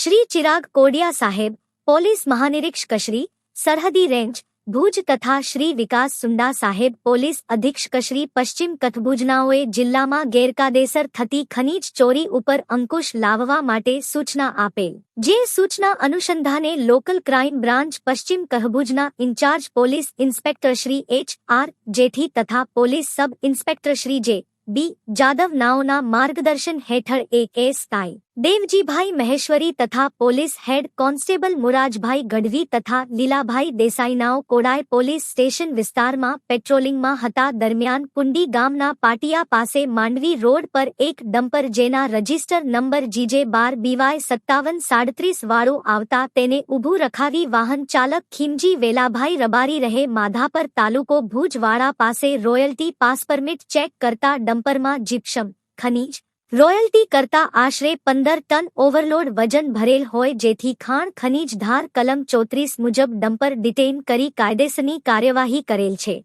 શ્રી ચિરાગ કોડિયા સાહેબ, પોલીસ મહાનિરીક્ષક શ્રી સરહદી રેન્જ, ભુજ તથા શ્રી વિકાસ સુંડા સાહેબ, પોલીસ અધિક્ષક શ્રી પશ્ચિમ કથભુજનાઓએ જિલ્લામાં ગેરકાયદેસર થતી ખનીજ ચોરી ઉપર અંકુશ લાવવા માટે સૂચના આપેલ. જે સૂચના અનુસંધાને લોકલ ક્રાઇમ બ્રાન્ચ પશ્ચિમ કહભુજના in charge police inspector Shri H R Jethi તથા પોલીસ સબ ઇન્સ્પેક્ટર શ્રી જે બી જાદવ નાઓના માર્ગદર્શન હેઠળ એક એસ તાઈ દેવજીભાઈ મહેશ્વરી તથા police head constable Murajbhai Gadhvi તથા લીલાભાઈ દેસાઈનાઓ કોડાય પોલીસ સ્ટેશન વિસ્તારમાં પેટ્રોલિંગમાં હતા. દરમિયાન કુંડી ગામના પાટિયા પાસે માંડવી રોડ પર એક ડમ્પર જેના રજિસ્ટર નંબર જીજે બાર બીવાય સત્તાવન સાડત્રીસ વાળું આવતા તેને ઊભું રખાવી વાહન ચાલક ખીમજી વેલાભાઈ રબારી રહે માધાપર તાલુકો ભુજવાડા પાસે રોયલ્ટી પાસ પરમિટ ચેક કરતા ડમ્પરમાં જીપ્સમ, ખનીજ રોયલ્ટી કરતા આશરે પંદર ટન ઓવરલોડ વજન ભરેલ હોય જેથી ખાણ ખનીજ ધાર કલમ ચોત્રીસ મુજબ ડમ્પર ડિટેઇન કરી કાયદેસરની કાર્યવાહી કરેલ છે.